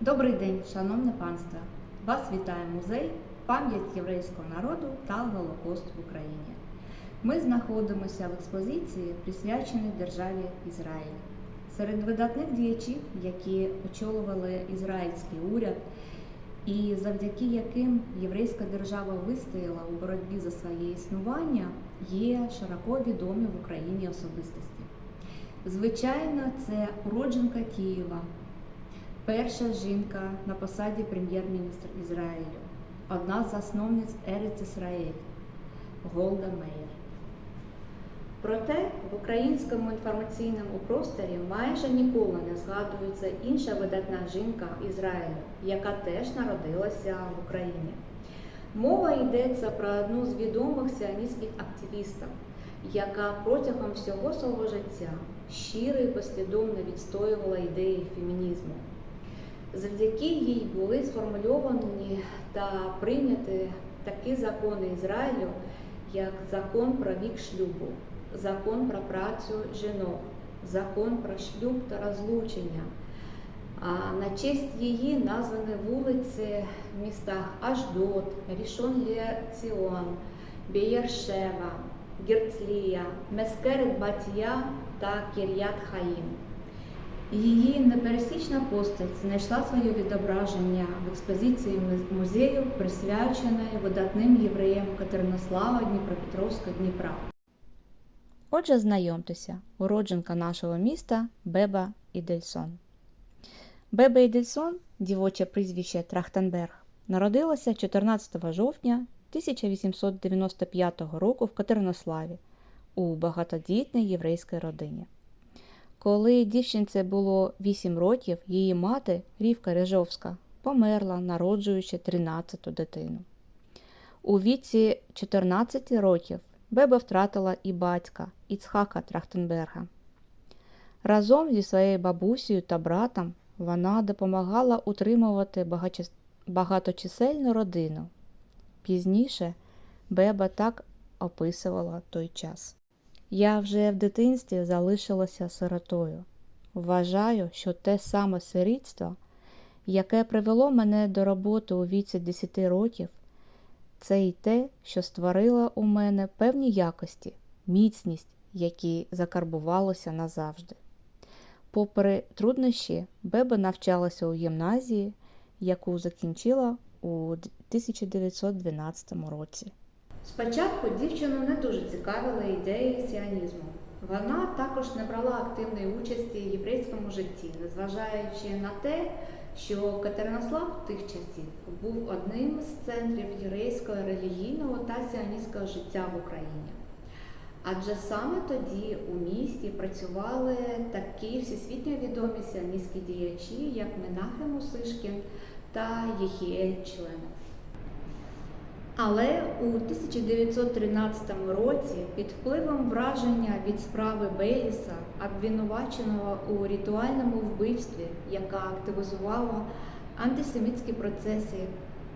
Добрий день, шановне панство! Вас вітає музей Пам'ять єврейського народу та Голокост в Україні. Ми знаходимося в експозиції, присвяченій державі Ізраїль. Серед видатних діячів, які очолювали ізраїльський уряд, і завдяки яким єврейська держава вистояла у боротьбі за своє існування, є широко відомі в Україні особистості. Звичайно, це уродженка Києва, перша жінка на посаді прем'єр-міністра Ізраїлю, одна з засновниць Ерец Ісраїль Голда Меєр. Проте в українському інформаційному просторі майже ніколи не згадується інша видатна жінка Ізраїлю, яка теж народилася в Україні. Мова йдеться про одну з відомих сіоністських активістів, яка протягом всього свого життя щиро і послідовно відстоювала ідеї фемінізму. Завдяки їй були сформульовані та прийняті такі закони Ізраїлю, як закон про вік шлюбу, закон про працю жінок, закон про шлюб та розлучення. На честь її названі вулиці в містах Аждот, Рішон Ціон, Бієршева, Герцлія, Мескерет Батія та Кір'ят Хаїм. Її непересічна постать знайшла своє відображення в експозиції музею, присвяченої видатним євреям Катеринослава Дніпропетровська Дніпра. Отже, знайомтеся, уродженка нашого міста Беба Ідельсон. Беба Ідельсон, дівоче прізвище Трахтенберг, народилася 14 жовтня 1895 року в Катеринославі у багатодітній єврейській родині. Коли дівчинці було 8 років, її мати Рівка Режовська померла, народжуючи 13-ту дитину. У віці 14 років Беба втратила і батька Іцхака Трахтенберга. Разом зі своєю бабусею та братом вона допомагала утримувати багаточисельну родину. Пізніше Беба так описувала той час. Я вже в дитинстві залишилася сиротою. Вважаю, що те саме сирітство, яке привело мене до роботи у віці 10 років, це й те, що створило у мене певні якості, міцність, які закарбувалися назавжди. Попри труднощі, Беба навчалася у гімназії, яку закінчила у 1912 році. Спочатку дівчину не дуже цікавили ідеї сіонізму. Вона також не брала активної участі в єврейському житті, незважаючи на те, що Катеринослав тих часів був одним з центрів єврейського релігійного та сіоністського життя в Україні. Адже саме тоді у місті працювали такі всесвітньо відомі сіоністські діячі, як Менахем Усишкін та Єхіель Членов. Але у 1913 році під впливом враження від справи Бейліса, обвинуваченого у ритуальному вбивстві, яка активізувала антисемітські процеси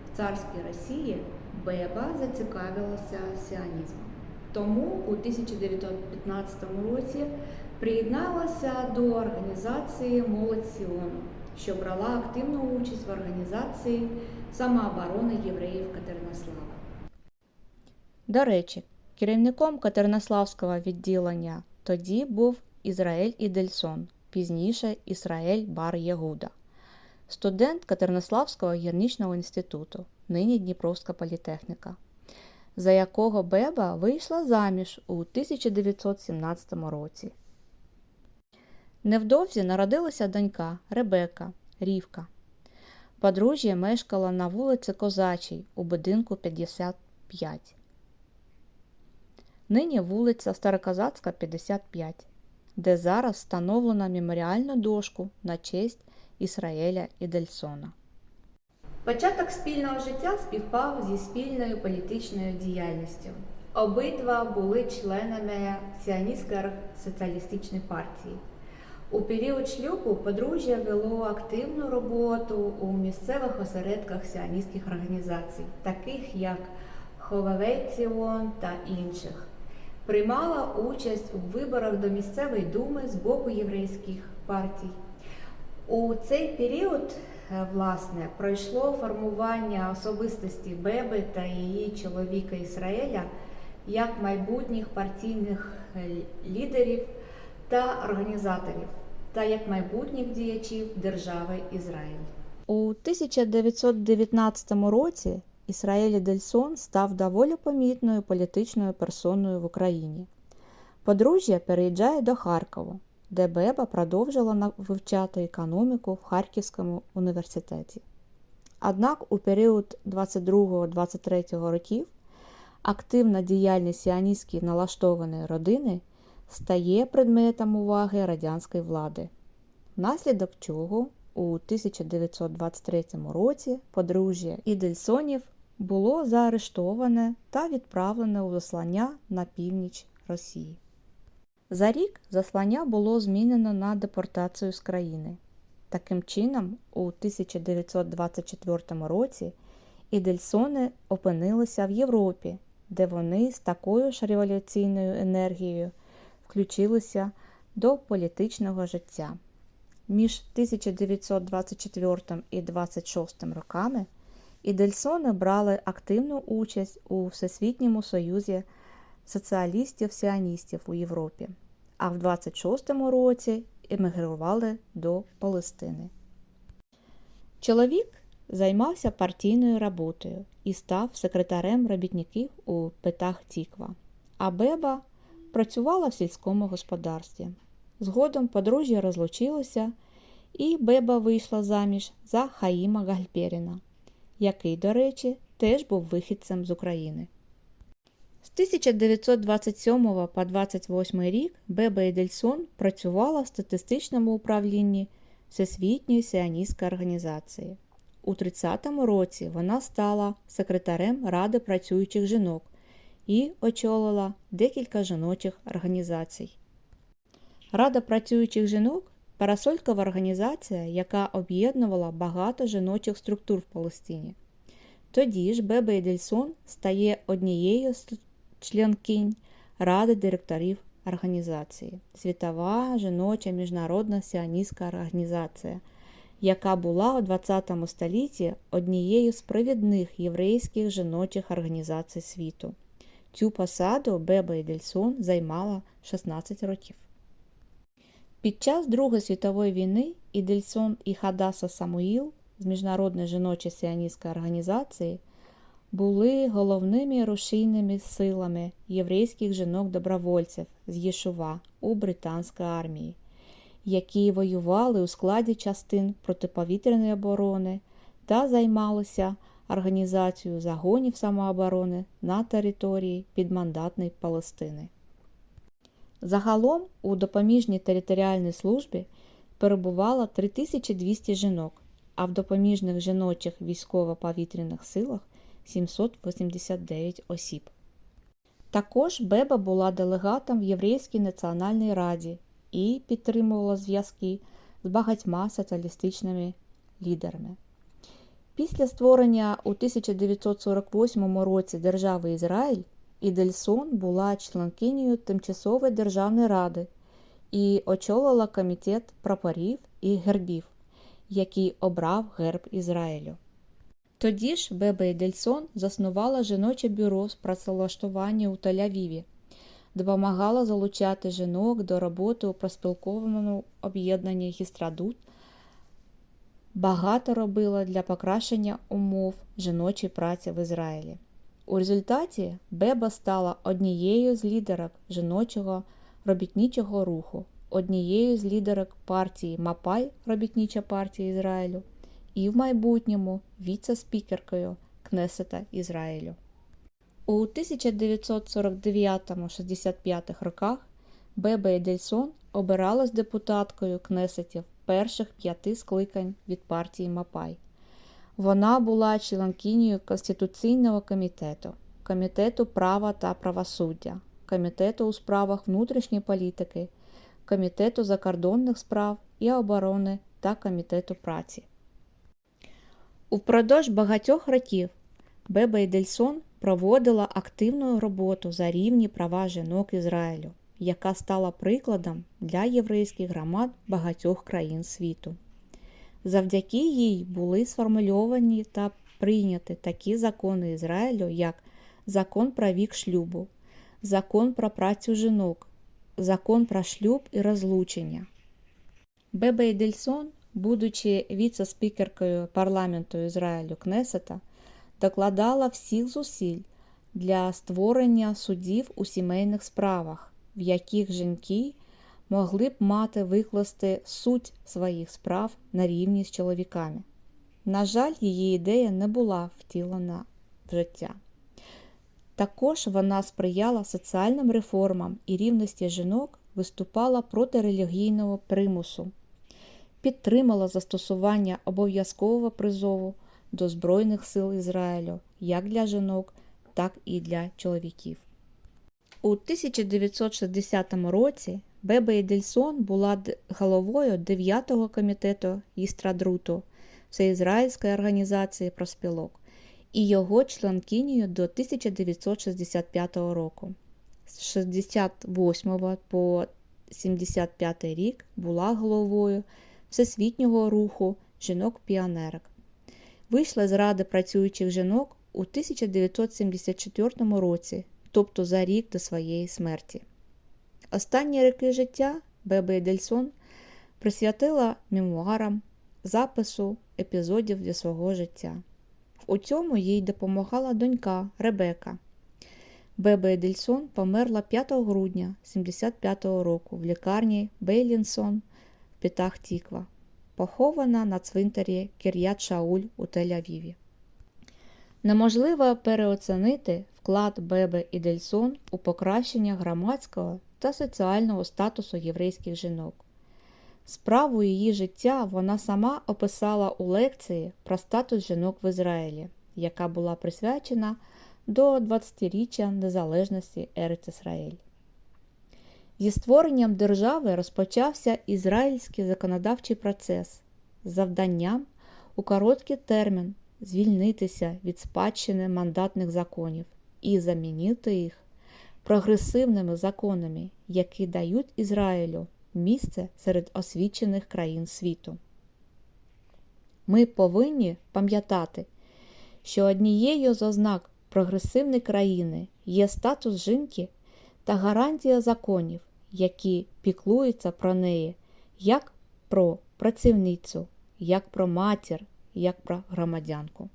в царській Росії, Беба зацікавилася сіонізмом. Тому у 1915 році приєдналася до організації Молодь Сіону, що брала активну участь в організації самооборони євреїв Катеринослава. До речі, керівником Катеринославського відділення тоді був Ізраїль Ідельсон, пізніше Ісраїль Бар Єгуда, студент Катеринославського гірничного інституту, нині Дніпровська політехніка, за якого Беба вийшла заміж у 1917 році. Невдовзі народилася донька Ребека Рівка. Подружжя мешкала на вулиці Козачій у будинку 55. Нині вулиця Старокозацька, 55, де зараз встановлено меморіальну дошку на честь Ісраїля Ідельсона. Початок спільного життя співпав зі спільною політичною діяльністю. Обидва були членами Сіоністської соціалістичної партії. У період шлюбу подружжя вело активну роботу у місцевих осередках сіоністських організацій, таких як Ховавейціон та інших. Приймала участь у виборах до місцевої думи з боку єврейських партій. У цей період е, власне пройшло формування особистості Беби та її чоловіка Ісраїля як майбутніх партійних е, лідерів та організаторів, та як майбутніх діячів держави Ізраїль. У 1919 році Ісраїль Дельсон став доволі помітною політичною персоною в Україні. Подружжя переїжджає до Харкова, де Беба продовжила вивчати економіку в Харківському університеті. Однак у період 22-23 років активна діяльність сіоністськи налаштованої родини стає предметом уваги радянської влади, внаслідок чого у 1923 році подружжя Ідельсонів було заарештоване та відправлене у заслання на північ Росії. За рік заслання було змінено на депортацію з країни. Таким чином, у 1924 році Ідельсони опинилися в Європі, де вони з такою ж революційною енергією включилися до політичного життя. Між 1924 і 26 роками Ідельсони брали активну участь у Всесвітньому союзі соціалістів-сіоністів у Європі, а в 26-му році емігрували до Палестини. Чоловік займався партійною роботою і став секретарем робітників у Петах Тіква, а Беба працювала в сільському господарстві. Згодом подружжя розлучилося, і Беба вийшла заміж за Хаїма Гальперіна, який, до речі, теж був вихідцем з України. З 1927 по 28 рік Беба Едельсон працювала в статистичному управлінні Всесвітньої сіоністської організації. У 30-му році вона стала секретарем Ради працюючих жінок і очолила декілька жіночих організацій. Рада працюючих жінок парасолькова організація, яка об'єднувала багато жіночих структур в Палестині. Тоді ж Беба Едельсон стає однією з членкинь Ради директорів організації Світова жіноча міжнародна сіоністська організація, яка була у ХХ столітті однією з провідних єврейських жіночих організацій світу. Цю посаду Беба Едельсон займала 16 років. Під час Другої світової війни Ідельсон і Хадаса Самуїл з Міжнародної жіночої сіоністської організації були головними рушійними силами єврейських жінок-добровольців з Єшува у британській армії, які воювали у складі частин протиповітряної оборони та займалися організацією загонів самооборони на території підмандатної Палестини. Загалом у допоміжній територіальній службі перебувало 3200 жінок, а в допоміжних жіночих військово-повітряних силах 789 осіб. Також Беба була делегатом в Єврейській національній раді і підтримувала зв'язки з багатьма соціалістичними лідерами. Після створення у 1948 році держави Ізраїль Ідельсон була членкинею Тимчасової державної ради і очолила комітет прапорів і гербів, який обрав герб Ізраїлю. Тоді ж Беба Ідельсон заснувала жіноче бюро з працевлаштування у Тель-Авіві, допомагала залучати жінок до роботи у проспілкованому об'єднанні Гістрадут, багато робила для покращення умов жіночої праці в Ізраїлі. У результаті Беба стала однією з лідерок жіночого робітничого руху, однією з лідерок партії Мапай, робітнича партія Ізраїлю, і в майбутньому віце-спікеркою Кнесета Ізраїлю. У 1949-65 роках Беба Едельсон обиралась депутаткою Кнесетів перших п'яти скликань від партії Мапай. Вона була членкинею Конституційного комітету, Комітету права та правосуддя, Комітету у справах внутрішньої політики, Комітету закордонних справ і оборони та Комітету праці. Упродовж багатьох років Беба Едельсон проводила активну роботу за рівні права жінок Ізраїлю, яка стала прикладом для єврейських громад багатьох країн світу. Завдяки їй були сформульовані та прийняті такі закони Ізраїлю, як закон про вік шлюбу, закон про працю жінок, закон про шлюб і розлучення. Бебе Едельсон, будучи віце-спікеркою парламенту Ізраїлю Кнесета, докладала всіх зусиль для створення судів у сімейних справах, в яких жінки могли б мати викласти суть своїх справ на рівні з чоловіками. На жаль, її ідея не була втілена в життя. Також вона сприяла соціальним реформам і рівності жінок, виступала проти релігійного примусу, підтримала застосування обов'язкового призову до Збройних сил Ізраїлю як для жінок, так і для чоловіків. У 1960 році Бебе Едельсон була головою 9-го комітету Істрадруту Всеізраїльської організації проспілок і його членкинею до 1965 року. З 68 по 75 рік була головою Всесвітнього руху жінок-піонерок. Вийшла з Ради працюючих жінок у 1974 році, тобто за рік до своєї смерті. Останні роки життя Бебе Едельсон присвятила мемуарам, запису епізодів зі свого життя. У цьому їй допомагала донька Ребека. Бебе Едельсон померла 5 грудня 75 року в лікарні Бейлінсон в Пітах Тіква, похована на цвинтарі Кір'ят Шауль у Тель-Авіві. Неможливо переоцінити вклад Бебе Едельсон у покращення громадського та соціального статусу єврейських жінок. Справу її життя вона сама описала у лекції про статус жінок в Ізраїлі, яка була присвячена до 20-річчя незалежності Ерец Ісраїль. Зі створенням держави розпочався ізраїльський законодавчий процес з завданням у короткий термін звільнитися від спадщини мандатних законів і замінити їх прогресивними законами, які дають Ізраїлю місце серед освічених країн світу. Ми повинні пам'ятати, що однією з ознак прогресивної країни є статус жінки та гарантія законів, які піклуються про неї як про працівницю, як про матір, як про громадянку.